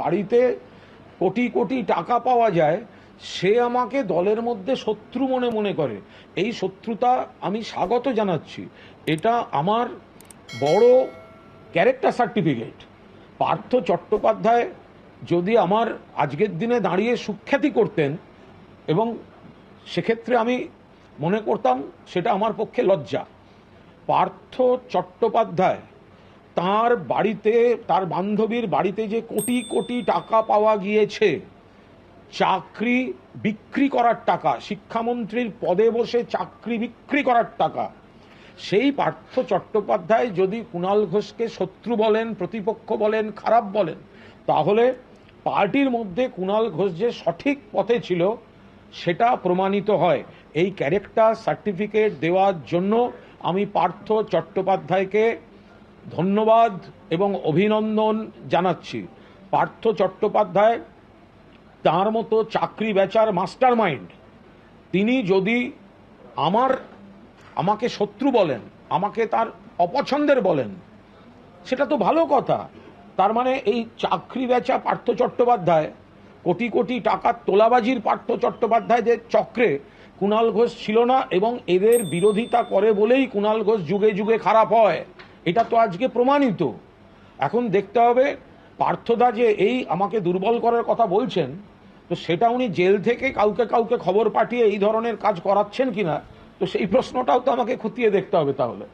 বাড়িতে কোটি কোটি টাকা পাওয়া যায়, সে আমাকে দলের মধ্যে শত্রু মনে মনে করে। এই শত্রুতা আমি স্বাগত জানাচ্ছি। এটা আমার বড় ক্যারেক্টার সার্টিফিকেট। পার্থ চট্টোপাধ্যায় যদি আমার আজকের দিনে দাঁড়িয়ে সুখ্যাতি করতেন এবং সেক্ষেত্রে আমি মনে করতাম সেটা আমার পক্ষে লজ্জা। পার্থ চট্টোপাধ্যায় তার বাড়িতে, তার বান্ধবীর বাড়িতে যে কোটি কোটি টাকা পাওয়া গিয়েছে, চাকরি বিক্রি করার টাকা, শিক্ষামন্ত্রীর পদে বসে চাকরি বিক্রি করার টাকা, সেই পার্থ চট্টোপাধ্যায় যদি কুণাল ঘোষকে শত্রু বলেন, প্রতিপক্ষ বলেন, খারাপ বলেন, তাহলে পার্টির মধ্যে কুণাল ঘোষ যে সঠিক পথে ছিল, সেটা প্রমাণিত হয়। এই ক্যারেক্টার সার্টিফিকেট দেওয়ার জন্য আমি পার্থ চট্টোপাধ্যায়কে ধন্যবাদ এবং অভিনন্দন জানাচ্ছি। পার্থ চট্টোপাধ্যায়, তার মতো চাকরি বেচার মাস্টার মাইন্ড তিনি যদি আমার, আমাকে শত্রু বলেন, আমাকে তার অপছন্দের বলেন, সেটা তো ভালো কথা। তার মানে এই চাকরি বেচা পার্থ চট্টোপাধ্যায়, কোটি কোটি টাকার তোলাবাজির পার্থ চট্টোপাধ্যায়দের চক্রে কুণাল ঘোষ ছিল না এবং এদের বিরোধিতা করে বলেই কুণাল ঘোষ যুগে যুগে খারাপ হয়। এটা তো আজকে প্রমাণিত। এখন দেখতে হবে, পার্থদা যে এই আমাকে দুর্বল করার কথা বলছেন, তো সেটা উনি জেল থেকে কাউকে কাউকে খবর পাঠিয়ে এই ধরনের কাজ করাচ্ছেন কিনা, তো সেই প্রশ্নটাও তো আমাকে খতিয়ে দেখতে হবে তাহলে।